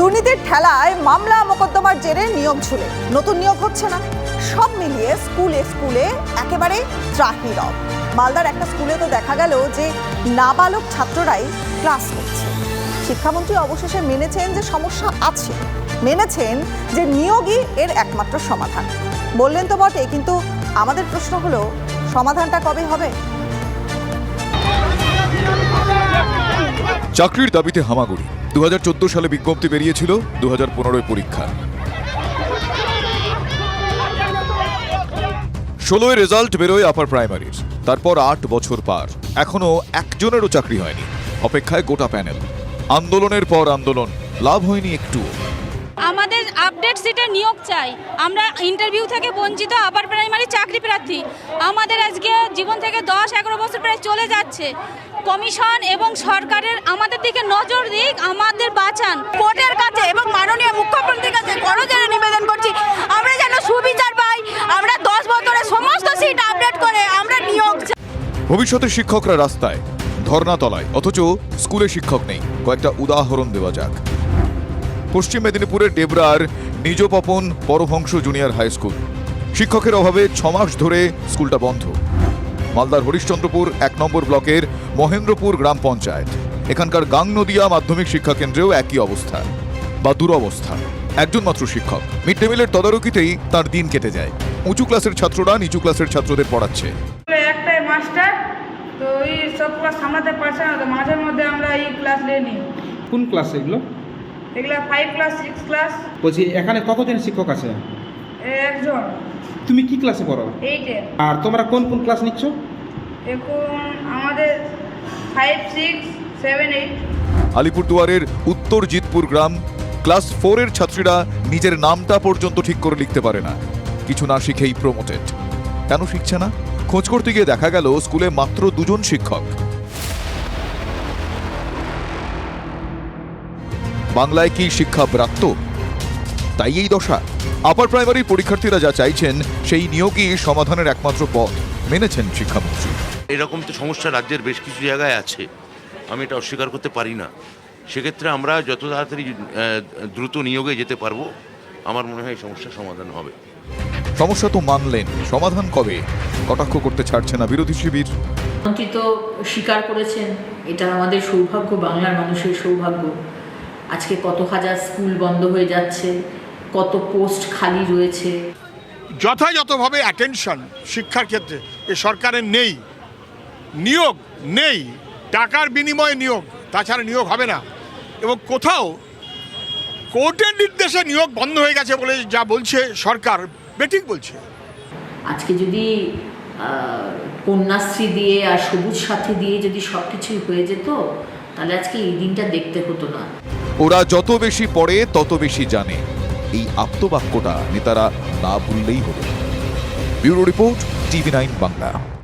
দুর্নীতির ঠেলায় মামলা মোকদ্দমার জেরে নিয়োগ ঝুলে নতুন নিয়োগ হচ্ছে না। সব মিলিয়ে স্কুলে স্কুলে একেবারে ত্রাহিরব। মালদার একটা স্কুলে তো দেখা গেল যে নাবালক ছাত্ররাই ক্লাস করছে। শিক্ষামন্ত্রী অবশেষে মেনেছেন যে সমস্যা আছে। মেনেছেন যে নিয়োগই এর একমাত্র সমাধান। বললেন তো বটে, কিন্তু আমাদের প্রশ্ন হলো, সমাধানটা কবে হবে? চাকরির দাবিতে হামাগুড়ি। দু সালে বিজ্ঞপ্তি বেরিয়েছিল দু হাজার পরীক্ষা। ষোলোয় রেজাল্ট বেরোয় আপার প্রাইমারির। তারপর আট বছর পার। এখনও একজনেরও চাকরি হয়নি। অপেক্ষায় গোটা প্যানেল। আন্দোলনের পর আন্দোলন, লাভ হয়নি একটুও। আমাদের আপডেট সিটে নিয়োগ চাই। আমরা ইন্টারভিউ থেকে বঞ্চিত আপার প্রাইমারি চাকরি প্রার্থী। আমাদের আজকে জীবন থেকে দশ এগারো বছর প্রায় চলে যাচ্ছে। কমিশন এবং সরকারের আমাদের দিকে নজর দিক, আমাদের বাঁচান। কোর্টের কাছে এবং মাননীয় মুখ্যমন্ত্রীর কাছে করজোরে নিবেদন করছি। আমরা যেন সুবিচার পাই। আমরা দশ বছরে সমস্ত সিট আপডেট করে আমরা নিয়োগ চাই। ভবিষ্যতের শিক্ষকরা রাস্তায় ধর্নাতলায় অথচ স্কুলে শিক্ষক নেই। কয়েকটা উদাহরণ দেওয়া যাক। পশ্চিম মেদিনীপুরের ডেবরার নিজপপন পরহংস জুনিয়র হাই স্কুল। শিক্ষকের অভাবে ছমাস ধরে স্কুলটা বন্ধ। মালদার হরিশ্চন্দ্রপুর এক নম্বর ব্লকের মহেন্দ্রপুর গ্রাম পঞ্চায়েত। এখানকার গাংনদিয়া মাধ্যমিক শিক্ষা কেন্দ্রেও একই অবস্থা বা দুরবস্থা। একজন মাত্র শিক্ষক। মিড ডে মিলের তদারকিতেই তার দিন কেটে যায়। উঁচু ক্লাসের ছাত্ররা নিচু ক্লাসের ছাত্রদের পড়াচ্ছে। একটাই মাস্টার তো ওই সব ক্লাস সামলাতে পারছে না তো মাঝের মধ্যে আমরা এই ক্লাস নিয়ে নিই। কোন ক্লাস এগুলো? এগুলা ফাইভ ক্লাস সিক্স ক্লাস বলছি এখানে কতজন শিক্ষক আছে? একজন। তুমি কি ক্লাসে পড়ো? এইটে আর তোমরা কোন কোন ক্লাস নিচ্ছ? এখন আমাদের ফাইভ সিক্স সেভেন এইট আলিপুরদুয়ারের উত্তর জিতপুর গ্রাম ক্লাস ফোরের ছাত্রীরা নিজের নামটা পর্যন্ত ঠিক করে লিখতে পারে না। কিছু না শিখেই প্রমোটেড কেন শিখছে না? খোঁজ করতে গিয়ে দেখা গেল স্কুলে মাত্র দুজন শিক্ষক। বাংলায় কি শিক্ষা ব্রাত্য তাই এই দশা। আপার প্রাইমারি পরীক্ষার্থীরা যা চাইছেন সেই নিয়োগই সমাধানের একমাত্র পথ মেনেছেন শিক্ষামন্ত্রী। এরকম তো সমস্যা রাজ্যের বেশ কিছু জায়গায় আছে। আমি এটা অস্বীকার করতে পারি না। সেক্ষেত্রে আমরা যত তাড়াতাড়ি দ্রুত নিয়োগে যেতে পারব আমার মনে হয় এই সমস্যার সমাধান হবে। সমস্যা তো মানলেন। সমাধান কবে? কটাক্ষ করতে ছাড়ছে না বিরোধী শিবির। মন্ত্রী তো স্বীকার করেছেন এটা আমাদের সৌভাগ্য বাংলার মানুষের সৌভাগ্য। আজকে কত হাজার স্কুল বন্ধ হয়ে যাচ্ছে কত পোস্ট খালি রয়েছে। যথাযথভাবে অ্যাটেনশন শিক্ষার ক্ষেত্রে এ সরকারের নেই নিয়োগ নেই টাকার বিনিময়ে নিয়োগ তাছাড়া নিয়োগ হবে না। এবং কোথাও কোর্টের নির্দেশে নিয়োগ বন্ধ হয়ে গেছে বলে যা বলছে সরকার বেঠিক বলছে। আজকে যদি কন্যাশ্রী দিয়ে আর সবুজ সাথী দিয়ে যদি সব কিছুই হয়ে যেত তাহলে আজকে এই দিনটা দেখতে হতো না। ওরা যত বেশি পড়ে, তত বেশি জানে। এই আপ্তবাক্যটা নেতারা না ভুললেই হবে। Bureau report, TV nine Bangla.